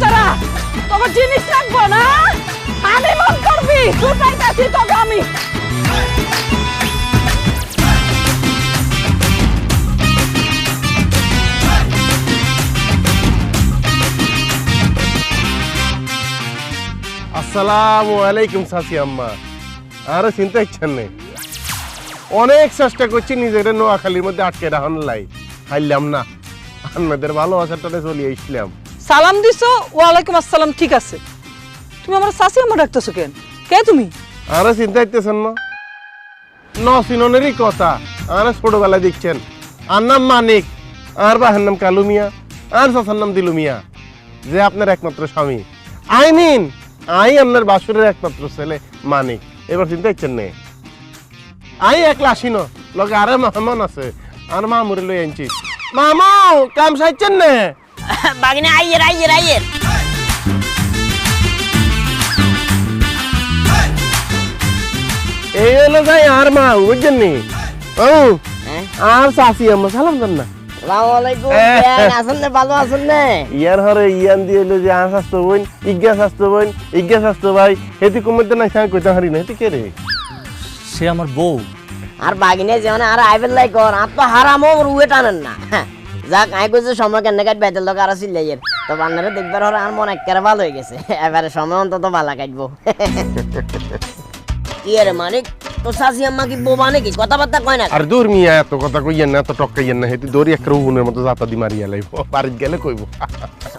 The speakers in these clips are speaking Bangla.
পুতারা তোমার জিনিস রাখব না? আমি মন করবি তোকে আমি। চিন্তা অনেক চেষ্টা করছি নিজের নোয়াখালীর মধ্যে আটকে রাখান লাই। হাইলাম না। আপনাদের ভালোবাসাটাতে চলে আসলাম। সালাম দিছো, ওয়ালাইকুম আসসালাম, ঠিক আছে। তুমি আমার শাশি আমার ডাকতেছো কেন? কে তুমি? আর চিন্তা ইচ্ছেন না। ন সিননেরই কথা। আর ছোটবেলায় দেখছেন। আর নাম মানিক, আর বাহার নাম কালু মিয়া, আর চাচার নাম দিলু মিয়া, যে আপনার একমাত্র স্বামী। আই নিন আই আপনার বাসুরের একমাত্র ছেলে মানিক। এবার চিন্তা ইচ্ছেন নেই আই একলা আসিন লগে আরে মেহমান আছে, আর মামুরে লই আনছি মামু, কাম সাইছেন নে? বাগিনা আইয়ের আইয়ের আইয়ের এই হলো যাই আর মা বুঝছেন নি ও হ্যাঁ? আর চাচি আম্মা সালাম দেন না ইয়ার হরে ইয়ান দিয়ে যে আর স্বাস্থ্য বোন ইজ্ঞা স্বাস্থ্য বোন ইজ্ঞা স্বাস্থ্য ভাই হেতি কুমতে না খাই কইতে হারি না হেতি কে রে সে আমার বউ আর বাগিনে যেমন আর আইবেল লাই কর আর তো হারামো রুয়ে টানেন না যাক আই কইছে সময় কেন কাট বেতের লোক আর আসিল লাইয়ের তো বান্নারে দেখবার হরে আর মন একেবারে ভালো হয়ে গেছে। এবারে সময় অন্তত ভালো কাটবো। কি রে মানিক তো শাশি আম্মা কি বোবা নাকি? কথাবার্তা কয় না? আর দূর মিয়া এত কথা কইয়েন না এত টক্কাইয়েন না। হেতি দৌড়ি একটা উহুনের মতো জাতা দি মারিয়া লাইব। বাড়িতে গেলে কইব।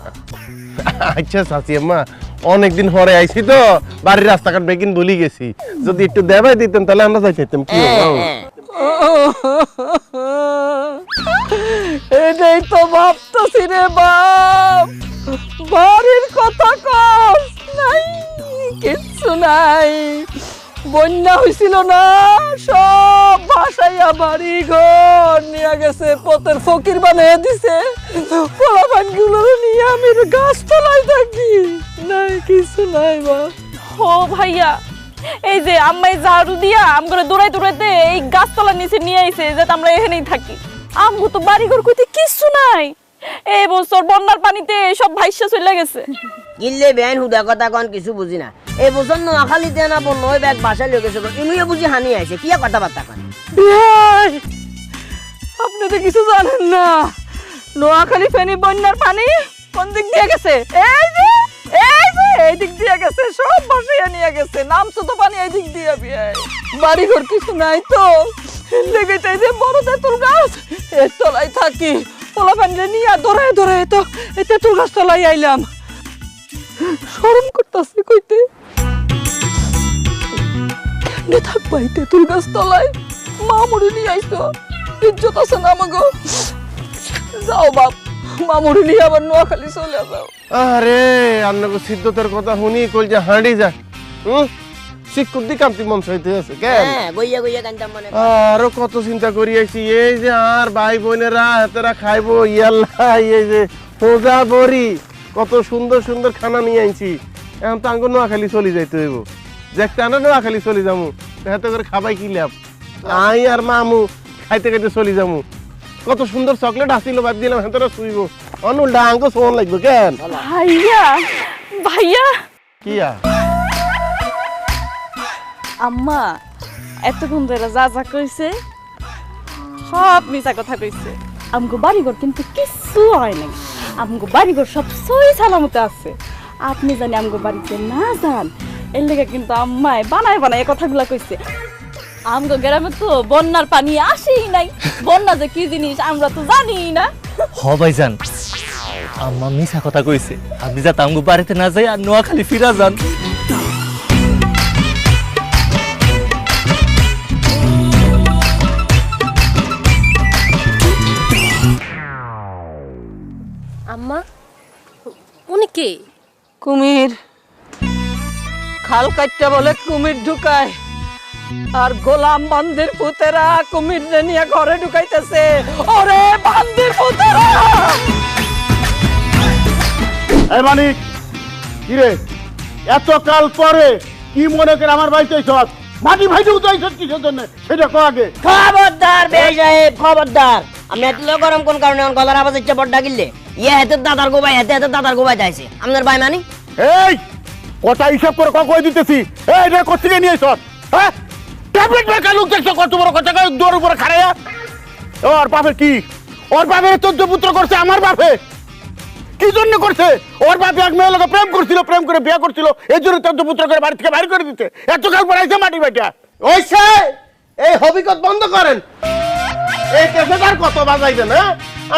আচ্ছা চাচি আম্মা অনেকদিন পরে আইছি তো। বাড়ির রাস্তাঘাট বেগিন বলি গেছি। যদি একটু দেবাই দিতেন তাহলে আমরা যাইতাম। কি তো ভাবতেছি রে বাপ। বাড়ির কথা কস। নাই, কিচ্ছু নাই। বন্যা হয়েছিল না, সব ভাসাইয়া বাড়ি ঘর নিয়ে গেছে, পথের ফকির বানিয়ে দিছে। পোলাপানগুলো নিয়ে আমি গাছ থাকি। নাই কিছু নাই বাপ। ও ভাইয়া, এই যে আম্মাই ঝাড়ু দিয়া আমগরে দৌড়াই দৌড়াইতে এই গাছতলার নিচে নিয়ে আইছে, যাতে আমরা এখানেই থাকি। আমগো তো বাড়িঘর কইতে কিছু নাই। এই বছর বন্যার পানিতে সব ভাইসা চলে গেছে। গিল্লে বেআইন হুদা কথা কন কিছু বুঝি না। এই বছর নোয়াখালীতে না বন্য ওই ব্যাগ বাসায় লয়ে গেছে ইনুয়ে বুঝি হানি আইছে কি কথাবার্তা কন? বিয়াই আপনি তো কিছু জানেন না। নোয়াখালী ফেনী বন্যার পানি কোন দিক দিয়ে গেছে? এই যে এই যে এই দিক দিয়ে গেছে সব ভাসিয়ে নিয়ে গেছে। নাম তো পানি এই দিক দিয়ে বাড়ি ঘর কিছু নাই তো। লেগে চাই যে বড় তেঁতুল গাছ। এর তলায় থাকি। পোলা পানিরে নিয়ে ধরে ধরে তো এই তেঁতুল গাছ তলায় আইলাম। শরম করতেছে কইতে। কেমনে থাকব এই গাছ তলায়। মামুরি নিয়ে আইসো। আছে না আমাগো। যাও বাপ মামুরি নিয়ে আবার নোয়াখালী চলে যাও। আরে আপনাকে সিদ্ধতার কথা শুনি কল যে হাঁড়ি যায়। হুম? শিক্ষক দি কামতি মন চাইতে আছে কেন? হ্যাঁ গইয়া গইয়া কান্তাম মনে আরও কত চিন্তা করি আইছি এই যে আর ভাই বোনেরা হাতেরা খাইবো ইয়াল্লা এই যে সোজা বড়ি কত সুন্দর সুন্দর খানা নিয়ে আইছি। এখন তো আঙ্গ নোয়াখালী চলে যাইতে হইব। দেখতে আনা নোয়াখালী চলে যামু হাতে করে খাবাই কি লাভ? আই আর মামু খাইতে খাইতে চলে যামু। কত সুন্দর চকলেট আসিল বাদ দিলাম হাতেরা শুইব। অনুল্টা আঙ্গ সোন লাগবে কেন? ভাইয়া ভাইয়া। কি আর? আম্মা এতক্ষণ ধরে যা যা কইছে, সব মিছা কথা কইছে। আমগো বাড়িঘর কিন্তু কিচ্ছু হয় নাই। আমগো বাড়িঘর সব সই সালামতে আছে। আপনি জানি আমগো বাড়িতে না যান, এর লেগে কিন্তু আম্মায় বানায় বানায় কথাগুলা কইছে। আমগো গ্রামে তো বন্যার পানি আসেই নাই। বন্যা যে কি জিনিস আমরা তো জানি না। হ ভাইজান আম্মা মিশা কথা কইছে। আপনি যাতে আমগো বাড়িতে না যাই আর নোয়াখালী ফিরা যান। কে? কুমির। খাল কাটতে বলে কুমির ঢুকায়। আর গোলাম বান্দির পুতেরা কুমির নিয়ে ঘরে ঢুকাইতেছে। ওরে বান্দির পুতেরা! এই মানিক কিরে এত কাল পরে কি মনে করে আমার বাড়িতে সব মাটি ভাইতে উঠাইছ কিসের জন্য? সেটা কো আগে। খবরদার বে সাহেব খবরদার। আমি এত গরম কোন কারণে আমার গলার আওয়াজ ইচ্ছে বড় ডাকিলে ইয়ে হেতে দাদার গোবাই হেতে হেতে দাদার গোবাই যাইছে। আপনার ভাই মানে? এই কথা হিসাব করে দিতেছি। এই রে কোথেকে নিয়ে এসছ? হ্যাঁ? ট্যাবলেট বেকার লোক দেখছ কত বড় কথা কয়? দৌড় উপরে খাড়াইয়া ওর বাপে কি? ওর বাপে চোদ্দ পুত্র করছে আমার বাপে। কি জন্য করছে? ওর বাপে এক মেয়ের লোক প্রেম করছিল প্রেম করে বিয়ে করছিল। এই জন্য চোদ্দ পুত্র করে বাড়ি থেকে বাইর করে দিতে। এত কাল পড়াইছে মাটি বাটা ওইসে এই হবিকত বন্ধ করেন। এই কত বাজাইবেন হ্যাঁ?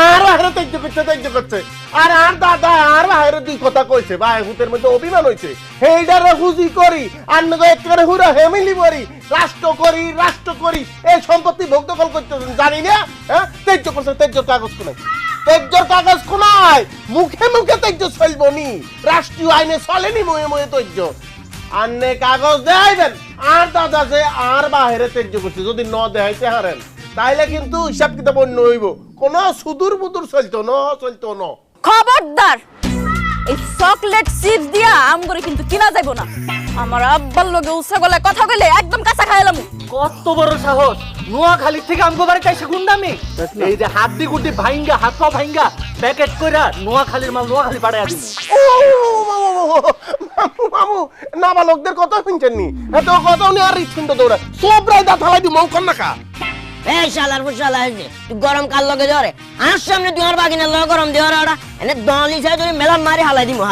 আর বাহিরে তৈর্য করছে তৈর্য করছে। আর আর দাদা, আর বাহিরে দুই কথা কইছে, ভাই হুতের মধ্যে অভিমান হইছে। হেইডারে হুজি করি, আর নগো একবারে হুরা হেমিলি করি রাষ্ট্র করি রাষ্ট্র করি, এই সম্পত্তি ভোগ দখল করতেছেন, জানি না হ্যাঁ? তৈর্য করছে তৈর্য কাগজ কোনায়? তৈর্যর কাগজ কোনায়? মুখে মুখে তৈর্য চলবো নি। রাষ্ট্রীয় আইনে চলেনি মুয়ে মুয়ে তৈর্য আন্নে কাগজ দেখাইবেন আর দাদা যে আর বাহিরে তেজ্য করছে, যদি ন দেখাইতে হারেন। তাইলে কিন্তু হিসাব কিতাব অন্য হইব। কোন সুদূর বুদুর চলতো ন চলতো ন। খবরদার! এই চকলেট চিপ দিয়া আম করে কিন্তু কিনা যাইব না। আমার আব্বার লগে উৎসা গলায় কথা কইলে একদম কাঁচা খাইলাম কত বড় সাহস! নোয়াখালী থেকে আমগো বাড়িতে এসে গুন্ডামি? এই যে হাড্ডি গুড্ডি ভাইঙ্গা হাত পা ভাইঙ্গা প্যাকেট কইরা নোয়াখালীর মাল নোয়াখালী পাঠাইয়া দিমু ও, মামু মামু নাবালকদের কথা শুনছেন নি এত কথা উনি আর হৃৎপিণ্ড দৌড়া সব রায় দা থালাই দিই মৌকন না কা এই শালার ফুসালা হয়েছে তুই গরম কাল লগে জ্বরে আর সামনে তুই আমার বাগিনার লগে গরম দিয়ে ওরা এনে দলি চাই মারি হালাই দিমু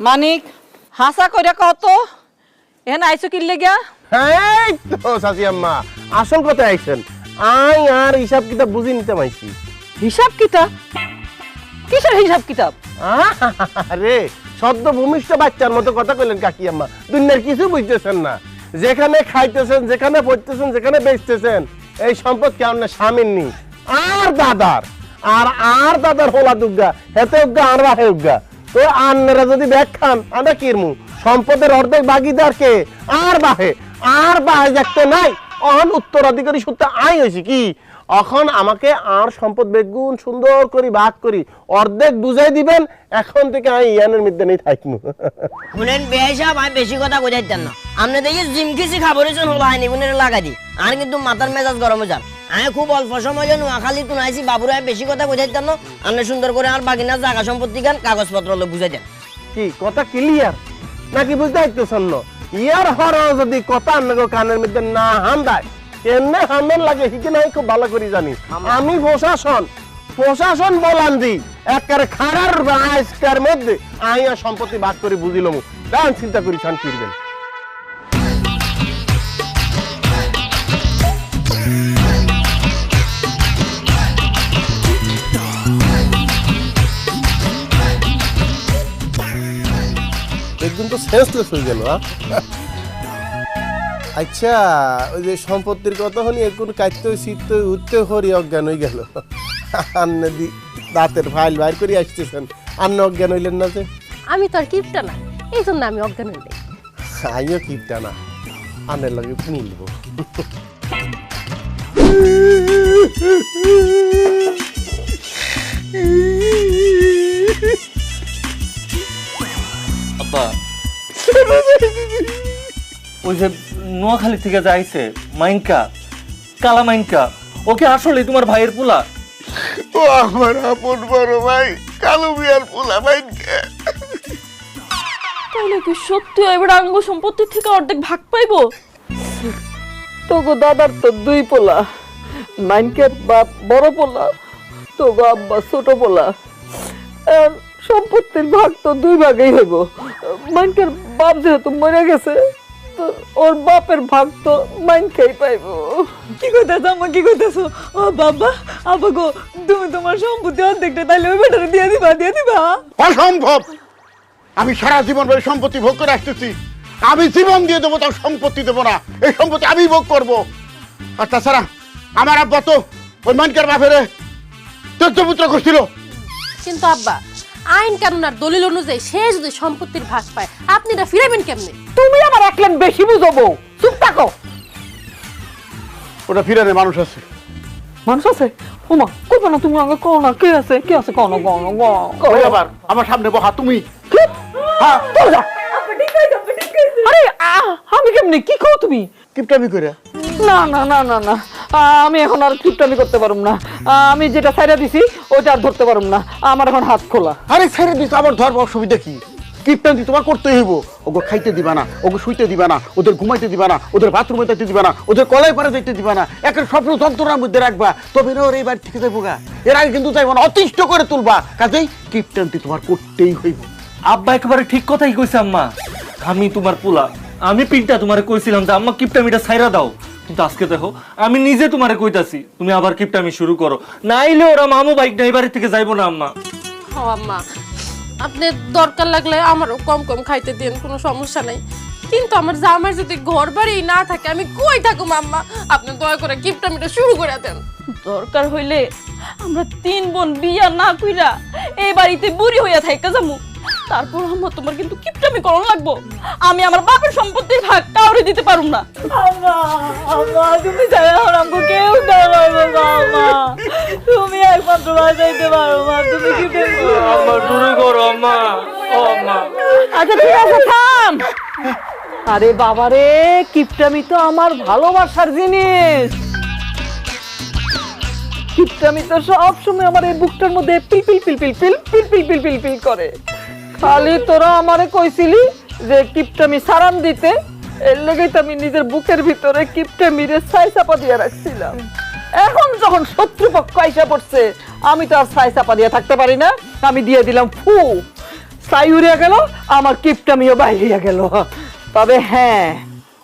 মানিক হাসা কইরা কত এখানে আইসো কি লেগা এই তো সাসি আম্মা আসল কথা আইছেন। আই আর হিসাব কিতাব বুঝি নিতে মাইছি হিসাব কিতাব? কিসের হিসাব কিতাব? আরে সদ্য ভূমিষ্ঠ বাচ্চার মতো কথা কইলেন কাকি আম্মা। দুনিয়ার কিছু বুঝতেছেন না। যেখানে খাইতেছেন যেখানে পড়তেছেন যেখানে বেচতেছেন এই সম্পদ কেমন না স্বামীর নি? আর দাদার। আর আর দাদার হোলা দুর্গা হেতে উজ্ঞা আর বাহে উজ্ঞা তো আন্নারা যদি ব্যাগ খান আমরা কিরমু সম্পদের অর্ধেক ভাগিদার কে আর বাহে আর বাহে দেখতে নাই। অহন উত্তরাধিকারী সূত্রে আই হয়েছি কি? এখন আমাকে আর সম্পদ বেগুন সুন্দর করে ভাগ করি অর্ধেক বুঝাই দিবেন এখন থেকে আমি ইয়ানের মধ্যে নেই থাকব। শুনেন বেহিসাব আমি বেশি কথা বুঝাইতাম না। আপনি দেখি জিম খিসি খাবরেছেন হলো হাইনি গুনের লাগাই দি। আর কিন্তু মাথার মেজাজ গরম হয়ে যান। আমি খুব অল্প সময় যেন নোয়াখালী তুন আইসি বাবুরা বেশি কথা বুঝাইতাম না। আপনি সুন্দর করে আর বাগিনার জায়গা সম্পত্তি গান কাগজপত্র বুঝাই দেন। কি কথা ক্লিয়ার নাকি বুঝতে পারতেছেন না? ইয়ার হর যদি কথা আপনাকে কানের মধ্যে না হান্দায় এমনি হামের লাগে হিকে নাই খুব ভালো করে জানি। আমি প্রশাসন প্রশাসন বলান দি একের খারার আজকের মধ্যে আইয়া সম্পত্তি ভাগ করে বুঝিলাম দান চিন্তা করি চান ফিরবেন সেন্সলেস হয়ে গেল আচ্ছা ওই যে সম্পত্তির কথা হনি এখন কাটতে শীত উঠতে হরি অজ্ঞান হয়ে গেল। আন্ন দি দাঁতের ফাইল বাইর করে আসতেছেন। আন্ন অজ্ঞান হইলেন না যে? আমি তো আর কিপটা না এই জন্য আমি অজ্ঞান হইলে আমিও কিপটা না আন্নের লাগে মিলবো আব্বা যে নোয়াখালী থেকে যাইছে মাইনকা কালা মাইনকা ওকে আসলে তোমার ভাইয়ের পোলা? ও আমার আপন বড় ভাই কালো বিয়ার পোলা ভাই তাহলে কি সত্যি এবার আঙ্গ সম্পত্তি থেকে অর্ধেক ভাগ পাইবো? তোগো দাদার তো দুই পোলা মাইনকের বাপ বড় পোলা তোগো আব্বা ছোট পোলা। আর সম্পত্তির ভাগ তো দুই ভাগেই হইব। মাইনকের বাপ যেহেতু মরে গেছে তো ওর বাপের ভাগ তো মাইনকেই পাইব। কি কইতেছ আম্মা? কি কইতেছ ও বাবা আব্বা গো তুমি তোমার সম্পত্তি অর্ধেকটা তাইলে ওই বেটারে দিয়ে দিবা দিয়ে দিবা? অসম্ভব! আমি সারা জীবন ধরে সম্পত্তি ভোগ করে আসতেছি। আমি জীবন দিয়ে দেবো তার সম্পত্তি দেবো না। এই সম্পত্তি আমি ভোগ করব। আর তাছাড়া আমার আব্বা তো ওই মানকার বাপেরে চোদ্দ পুত্র করছিল। কিন্তু আব্বা আইন কানুন আর দলিল অনুযায়ী সে যদি সম্পত্তির ভাগ পায় আপনি এটা ফিরাবেন কেমনে? তুমি আমার একলেন বেশি বুঝব। চুপ থাকো। ওটা ফিরানে মানুষ আছে। মানুষ আছে? ওমা কইবা না তুমি আগে কও না কে আছে কে আছে? কও না কও না কও আবার আমার সামনে বহা তুমি? হ্যাঁ। যা আরে আমি কেমনি কি কও তুমি? কিপটামি করে না না না না না। আমি এখন আর কিপটামি করতে পারুম না। আমি যেটা সাইডা দিছি ওটা আর ধরতে পারুম না। আমার এখন হাত খোলা। আরে ছেড়ে দিস আমার ধর্ম অসুবিধা কি? কিপটামি তোমার করতেই হইব। ওগো খাইতে দিবা না ওগো শুইতে দিবা না ওদের ঘুমাইতে দিবা না ওদের বাথরুমে যাইতে দিবা না ওদের কলাই পারে যাইতে দিবা না একের স্বপ্ন যন্ত্রণার মধ্যে রাখবা। তবে না ওর এই বাড়ি থেকে যাইবো গা। এর আগে কিন্তু চাইব না অতিষ্ঠ করে তুলবা। কাজেই কিপটান্তি তোমার করতেই হইব। আব্বা একেবারে ঠিক কথাই কইছে আম্মা। আমি তোমার পোলা। আমি পিনটা তোমারে কইছিলাম যে আম্মা কিপটামিটা ছাইরা দাও। কিন্তু আজকে দেখো আমি নিজে তোমারে কইতাছি তুমি আবার কিপটামি শুরু করো। নাইলে ওরা মামু বাইক নাই বাড়ি থেকে যাইবো না আম্মা। আম্মা। আপনি দরকার লাগলে আমারও কম কম খাইতে দিন কোনো সমস্যা নাই। কিন্তু আমার জামাই যদি ঘর বাড়ি না থাকে, আমি কই থাকো মাম্মা? আপনি দয়া করে গিফট কিপটামিটা শুরু করে দেন। দরকার হইলে আমরা তিন বোন বিয়া না কইরা এই বাড়িতে বুড়ি হইয়া থাইকা যামু। তারপর আমার তোমার কিন্তু কিপটামি করন লাগবো। আমি আমার বাপের সম্পত্তির ভাগ কাউরে দিতে পারুম না। আম্মা আম্মা তুমি ছাড়া আর আমাকে কেউ দাঁড়াবে না আম্মা। তুমি একমাত্র বাঁচাইতে পারো মা তুমি কিপটামি আম্মা শুরু করো আম্মা। ও আম্মা। আচ্ছা ঠিক আছে থাম। আরে বাবা রে কিপটামি তো আমার ভালোবাসার জিনিস। কিপটামি তো সব সময় আমার এই বুকটার মধ্যে পিল পিল পিল পিল পিল পিল পিল পিল পিল করে। খালি তোরা আমারে কইছিলি যে কিপটামি সারান দিতে, এর লেগেই তো আমি নিজের বুকের ভিতরে কিপটামিরে ছাই চাপা দিয়ে রাখছিলাম। এখন যখন শত্রুপক্ষ আইসা পড়ছে, আমি তো আর ছাই চাপা দিয়ে থাকতে পারি না। আমি দিয়ে দিলাম, ফু, ছাই উড়িয়া গেল, আমার কিপটামিও বাইরিয়া গেল। তবে হ্যাঁ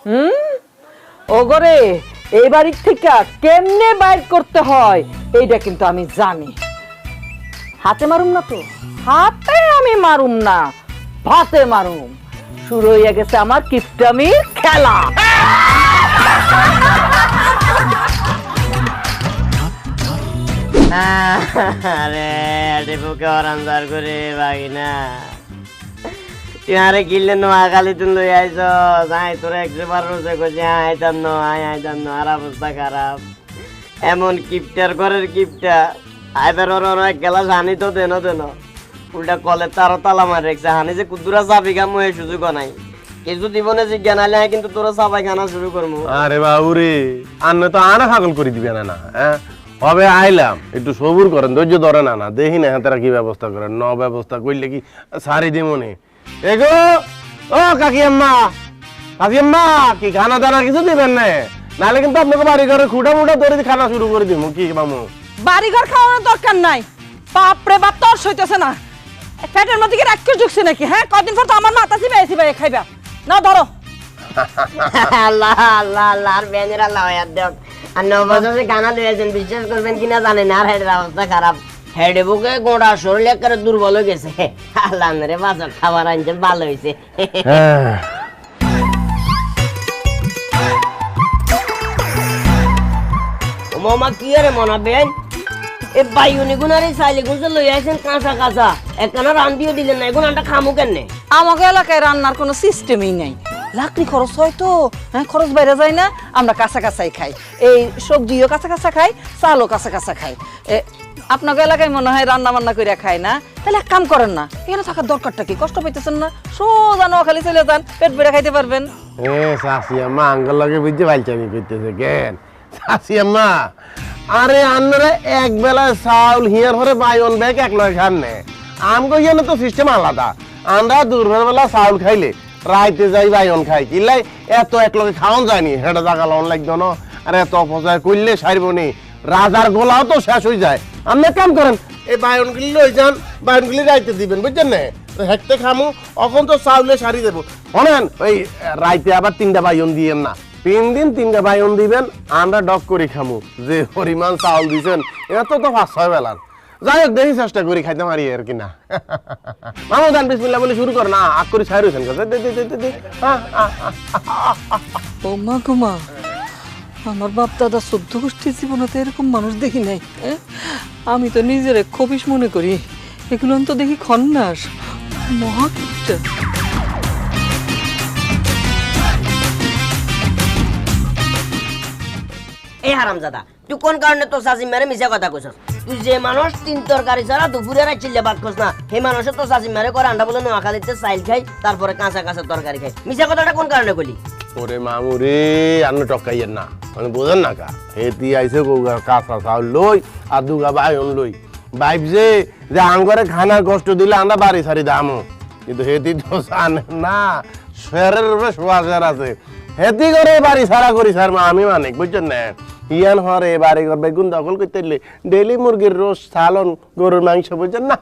হুম? ওগরে, এই বাড়ির থেকে কেমনে বাইর করতে হয়, এইটা কিন্তু আমি জানি। হাতে মারুম না তো? হাতে আমি মারুম না, ভাতে মারুম। শুরু হয়ে গেছে আমার কিপটামির খেলা। করে বাগিনা আরে আইছ আই ন আর অবস্থা খারাপ। এমন কিপটার ঘরের কিপটা। আইবার ওর এক গেলাস তো দেন দেন। উল্টা কলে তারও তালা মারি রেখছে। হানি যে কুদুরা চাবি কাম হয়ে সুযোগ নাই। কিছু দিবনে জিজ্ঞান আলে কিন্তু তোরা চাবাই খানা শুরু করব আরে বাবু রে আন্নে তো আনা পাগল করে দিবে না না হ্যাঁ? হবে আইলাম একটু সবুর করেন ধৈর্য ধরে না না দেখি না তারা কি ব্যবস্থা করেন। ন ব্যবস্থা করলে কি সারি দি মনে এগো ও কাকি আম্মা কাকি আম্মা কি খানা দানা কিছু দিবেন না? নাহলে কিন্তু আপনাকে বাড়ি ঘরে খুঁটা মুটা ধরে খানা শুরু করে দিব কি মামু বাড়িঘর খাওয়ানোর দরকার নাই। বাপরে বাপ তোর সইতেছে না। পেটের মধ্যে কি রাক্ষস ঢুকছে নাকি হ্যাঁ? কদিন পর তো আমার মাথা চিবাই চিবাই খাইবা। না ধরো। আল্লাহ আল্লাহ আল্লাহ, আর বেঞ্জের আল্লাহ হয়ার দেব। আর নবজাতে গানা লইয়াছেন বিশ্বাস করবেন কিনা জানেন আর হেডের অবস্থা খারাপ। হেডে বুকে গোড়া, শরীর একেবারে দুর্বল হয়ে গেছে। আল্লাহ রে, বাজার খাবার আনছে, ভালো হয়েছে হ্যাঁ মামা কি আরে মনাবেন এ বাইউনি গুনারে চাইলে গুনছে লই আইছেন কাঁচা কাঁচা। একখানা রান্দিও দিলেন না এগুন আনটা খামু কেনে আমাকে এলাকায় রান্নার কোনো সিস্টেমই নাই। লাকড়ি খরচ হয় তো হ্যাঁ খরচ বাইরে যায় না আমরা কাঁচা কাঁচাই খাই। এই সবজিও কাঁচা কাঁচা খাই চালও কাঁচা কাঁচা খাই। এ, আপনাকে এলাকায় মনে হয় রান্না বান্না করে খায় না? তাহলে এক কাম করেন না এখানে থাকার দরকারটা কি? কষ্ট পাইতেছেন না? সোজা খালি চলে যান পেট বেড়ে খাইতে পারবেন। এ আম্মা আঙ্গল লগে বুঝতে পাইছামি করতেছে কেন? শাশি আম্মা, আরে আন্নারা এক বেলা চাউল হিয়ার হরে বাইন ব্যাগ এক লয় খান নে। আমগো ইয়ানে তো সিস্টেম আলাদা। আমরা দুর্ভর বেলা চাউল খাইলে, রাইতে যাই বাইন খাই। কিলাই এত এক লগে খাওয়ান যায়নি হেটা জাগা লন লাগতো না। আর এত অপচয় করলে সারব নি। রাজার গোলাও তো শেষ হয়ে যায়। আপনি কাম করেন, এই বায়নগুলি লই যান। বায়নগুলি রাইতে দিবেন, বুঝছেন না? হেঁটতে খামু, অখন তো চাউলে সারি দেবো। শোনেন, ওই, রাইতে আবার তিনটা বাইন দিয়েন না। তিন দিন তিনটা বাইন দিবেন আমরা ডক করে খামু। যে পরিমাণ চাউল দিছেন এত তো পাঁচ ছয় বেলার। যাই হোক দেখি চেষ্টা করি খাইতে মারি আর কি না মামু দান বিসমিল্লা বলে শুরু কর না আগ করে ছাই রয়েছেন দে দে দে দে দে আহ, আহ, আহ, ও মা গো আমার বাপ দাদা চোদ্দ গোষ্ঠীর জীবনে তো এরকম মানুষ দেখি নাই? আমি তো নিজের খবিস মনে করি এগুলো তো দেখি খন্নাস মহাকিপটা এই হারামজাদা, তুই কোন কারণে তোর চাষি মেরে মিশা কথা কইছস তুই যে মানুষ, তিন তরকারি ছাড়া দুপুরে আর চিল্লে ভাত খাস না। সেই মানুষের তো চাষি মেরে করে আন্ডা বলে নোয়াখালীতে চাইল খাই তারপরে কাঁচা কাঁচা তরকারি খাই মিশা কথাটা কোন কারণে কইলি ওরে আন্ন না। মানে বোঝেন না কা? হেতি কাঁচা চাউল লই আর দুগা বাইন লই। বাইব যে যে আঙ্গরে খানার কষ্ট দিলে আমরা বাড়ি সারি দামো। কিন্তু হেতি তো জানে না, শেরের উপরে আছে। হেতি করে বাড়ি সারা করি স্যার আমি মানে বুঝছেন না? ইয়ান হরে বাড়ি ঘর বেগুন দখল করতে ডেলি মুরগির রোজ সালন গরুর মাংস বুঝছেন না?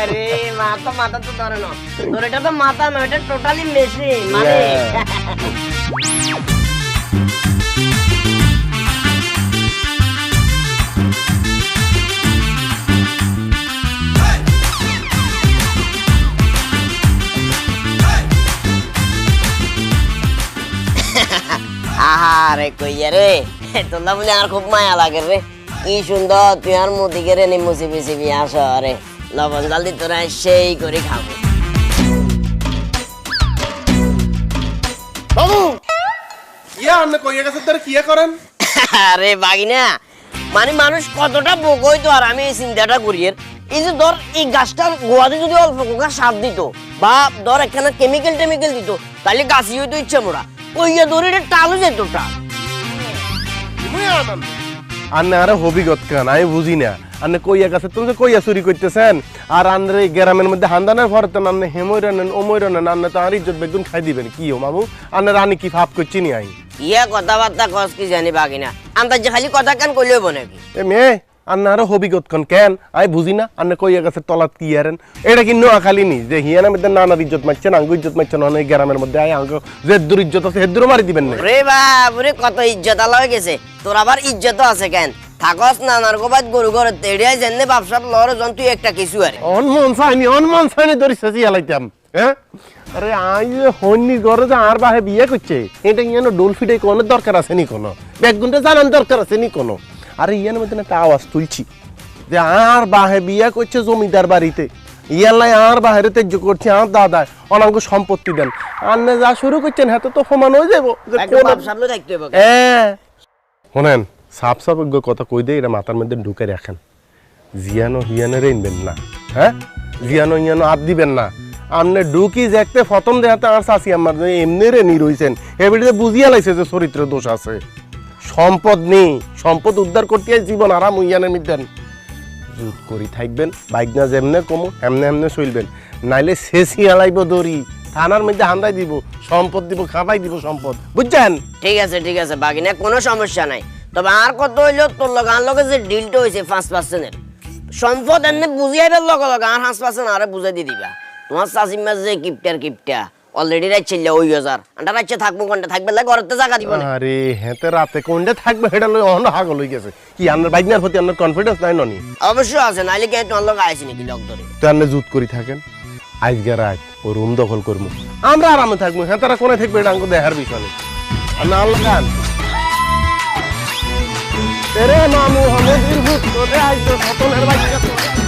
আরে মাথা মাথা তো ধরে না। তোর এটা তো মাথা না এটা টোটালি মেশিন মানে. আহারে কইয়া রে? তোলা বলে আর খুব মায়া লাগে রে। কি সুন্দর তুই আর মুদিকে রে নিমু সিবি সিবি আস রে। লবণ জাল দি তোরা সেই করে খাব। বাবু ইয়া আপনি কইয়া গেছে তোর করেন? আরে বাগিনা মানে মানুষ কতটা বোকই তো আর আমি এই চিন্তাটা করি এই যে ধর এই গাছটার গোয়াতে যদি অল্প কোকা সার দিত বা ধর একখানা কেমিক্যাল টেমিক্যাল দিত তাহলে গাছই হইতো ইচ্ছে মোরা কইয়া ধরে এটা টালু যেত টাল আন্নে আরে হবিগত কেন? আমি বুঝি না। আন্নে কইয়া কাছে তুমি কইয়া চুরি করতেছেন? আর আন্দ্রে গ্রামের মধ্যে হান্দানের ভরতে আন্নে হেমই রানেন ওমই রানেন আন্নে তো আর ইজ্জত বেগুন খাই দিবেন। কি ও মামু? আন্নে রানী কি ভাব করছি নি আই? ইয়া কথাবার্তা কস কি জানি বাগিনা। আন্দাজ খালি কথা কেন কইলে হইব নাকি? এ মেয়ে আন্নে আরও হবিগত কন? কেন আই বুঝি না। আন্নে কইয়া কাছে তলাত কি আরেন? এটা কি নোয়া খালি নি? যে হিয়ানের মধ্যে নানার ইজ্জত মারছেন আঙ্গু ইজ্জত মারছেন অনেক গ্রামের মধ্যে। আই আঙ্গ যে দূর ইজ্জত আছে হেদুরও মারি দিবেন না। রে বাবুরে কত ইজ্জত আলা হয়ে গেছে। তোর আবার ইজ্জত আছে কেন? থাকস নানার গোবাদ গরু ঘরে তেড়িয়া জেনে বাপসাপ লড়ে জন তুই একটা কিছু আরে। অনমন সাইনি অনমন সাইনি ধরি সাজি আলাইতাম হ্যাঁ? আরে আই হন্নি ঘরে যে আর বাহে বিয়ে করছে এটা ইয়ান ডোল ফিটে কোনো দরকার আছে নি কোনো? ব্যাগগুনটা জানান দরকার আছে নি কোনো? আরে ইয়ার মধ্যে একটা আওয়াজ তুলছি যে আর বাহে বিয়ে করছে জমিদার বাড়িতে। ইয়াল্লাই আর বাহিরে তেজ্য করছে আর দাদা অনাঙ্গ সম্পত্তি দেন। আর না যা শুরু করছেন হাতে তো সমান হয়ে যাব হ্যাঁ। শোনেন সাপ সাপ কথা কই দেয় এটা মাথার মধ্যে ঢুকে রাখেন। জিয়ানো হিয়ানো রেনবেন না হ্যাঁ? জিয়ানো হিয়ানো আর দিবেন না। আপনি ঢুকি দেখতে প্রথম দেখাতে আর চাষি আমার এমনি রেনি রইছেন। এবারে বুঝিয়া লাইছে যে চরিত্র দোষ আছে। সম্পদ নেই। সম্পদ উদ্ধার করতে জীবন আরাম উইয়ানের মিদেন জুত করি থাকবেন, বাইক না যেমনে কমো এমনে এমনে চলবেন। নাইলে শেষই আলাইব দড়ি। থানার মধ্যে হান্দাই দিব, সম্পদ দিব খাবাই দিব সম্পদ। বুঝছেন? ঠিক আছে ঠিক আছে বাগিনা কোনো সমস্যা নাই। তবে আর কত হইল, তোর লগে, আর লগে যে ডিলটা হয়েছে পাঁচ পার্সেন্টের সম্পদ এমনি বুঝিয়াইবার লগে লগে আর পাঁচ পার্সেন্ট আরে বুঝাই দিয়ে দিবা। তোমার চাষিমার যে কিপটার কিপটা। অলরেডি ওই হাজার আন্ডা থাকব কোনটা? থাকবে লাগে ঘরেতে জায়গা দিব না। আরে হেতে রাতে কোনটা থাকবে সেটা লই হাগল হই গেছে। কি আপনার বাইকনার প্রতি আপনার কনফিডেন্স নাই ননি? অবশ্যই আছে নাইলে কি আইসি নাকি লগ ধরে তো আপনি জুত করি থাকেন। আজকে রাত ও রুম দখল করব আমরা আরামে থাকব হ্যাঁ তারা কোনে থাকবে এটা আমাকে দেখার বিষয় নেই। আপনি আল্লাহ খান এরে মামু বীরভূত তোরে আজ তো সতনের বাইক